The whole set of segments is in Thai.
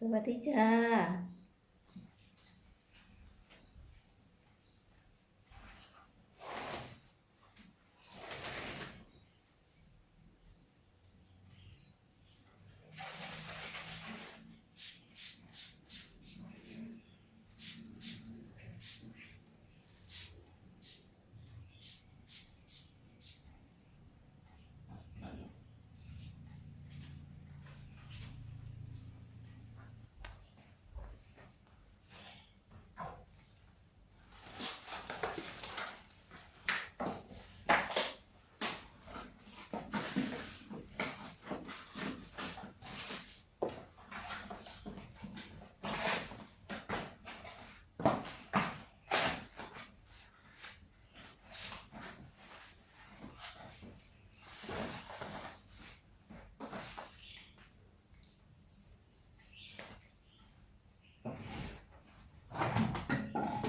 สวัสดีจ้า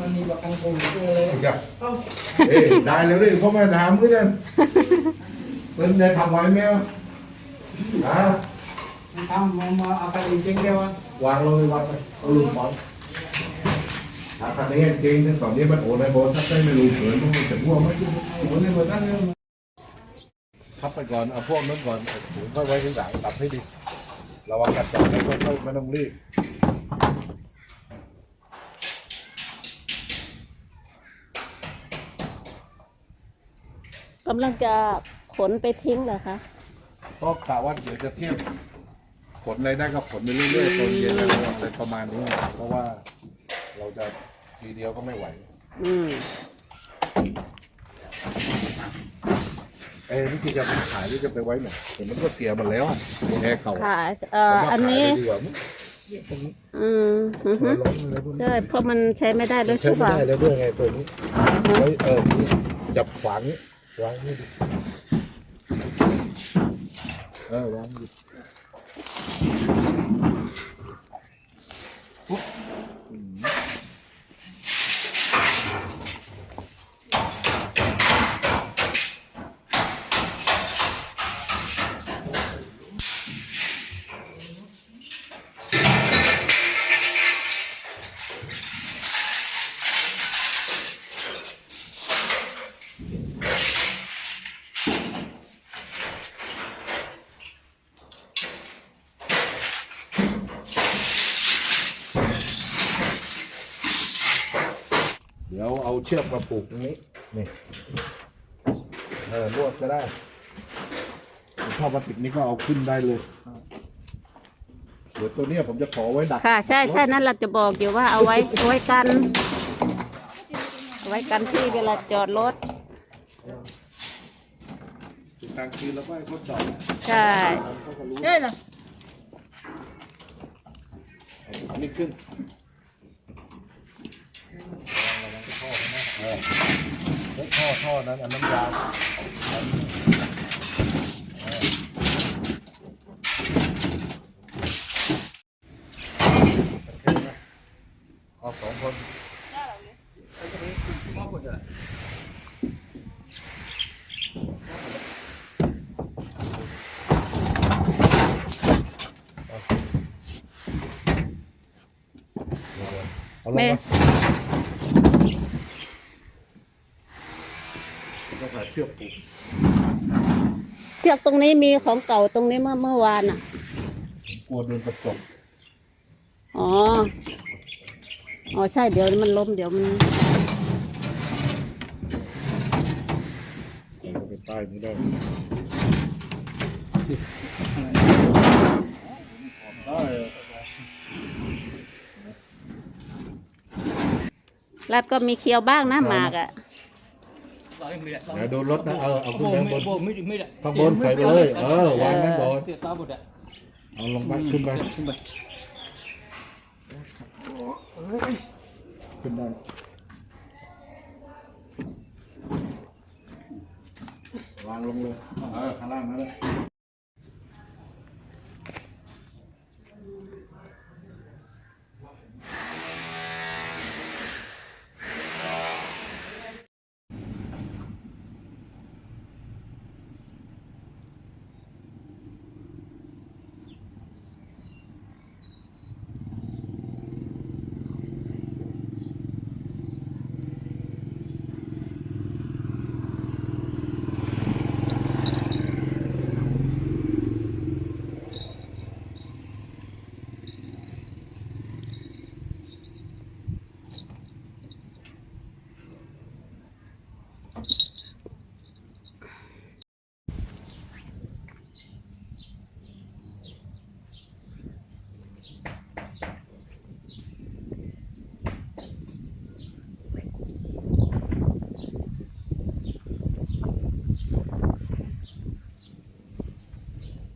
มันมีประกันโควิดด้วยเลย จ้ะเอ้าเอ้ยได้แล้วดิเขามาถามก็เนี่ยเป็นได้ทำไว้ไหมวะฮะ ทำมามาเอาไปจริงๆเดียวอะวางลงไปวางไปเอาลูกบอลถ้าคันนี้จริงๆตอนนี้มันโอนในโบถ้าได้ไม่รู้เขินต้องมีแต่พวกไม่รู้โอนในโบตั้งเนี่ยพับไปก่อนเอาพวกนั้นก่อนถุงค่อยไว้ที่หลังตัดให้ดีระวังกัดจับไม่ค่อยๆไม่ต้องรีบกำลังจะขนไปทิ้งเหรอคะ ก็กะว่าเดี๋ยวจะเทียบ ผลอะไรได้ก็ผลไปเรื่อยๆตอนเย็นอะไรประมาณนี้ เพราะว่าเราจะทีเดียวก็ไม่ไหว อืมเอ้นี่คือจะไปขายหรือจะไปไว้ไหนเห็นมันก็เสียหมดแล้วตัวแอร์เก่าค่ะเอ่อผมว่าอันนี้ขายเลยดีกว่ามั้งตรงนี้อืมอือฮึล้มอะไรพวกนี้ใช่เพราะมันใช้ไม่ได้ด้วยใช้ใช่ไม่ป่ะได้แล้วด้วยไงตัวนี้ไว้เออจับขวางนี้วางนี่ดิเออวางดิ เดี๋ยวเอาเชือกมาผูกตรงนี้นี่เออลวดก็ได้ท่อพลาสติกนี่ก็เอาขึ้นได้เลยเดี๋ยวตัวเนี้ยผมจะขอไว้ดักค่ะ ใช่ใช่นั่นเราจะบอกอยู่ว่าเอาไว้เอาไว้กันเอาไว้กันที่เวลาจอดรถกลางคืนแล้วก็ให้เขาจอดใช่เขาก็รู้ใช่เหรออันนี้ขึ้น เล็กท่อท่อนั้นอันนั้นยาวออกสองคนเอาลงมา ก็หาเชือกผูกเชือกตรงนี้มีของเก่าตรงนี้เมื่อเมื่อวานอะ กลัวโดนกระจกอ๋อ อ๋อใช่เดี๋ยวมันล้มเดี๋ยวมันเอาไปใต้นี้ได้ได้รัดก็มีเคี้ยวบ้างนะหมากอะ เดี๋ยวโดนรถนะเออเอาขึ้นไปข้างบนโบไม่ไม่ได้ข้างบนใส่ไปเลย เออวางไว้ก่อนเสียตาหมดอะเอาลงไปขึ้นไปขึ้นไปขึ้นได้วางลงเลยเออข้างล่างนั่นแหละ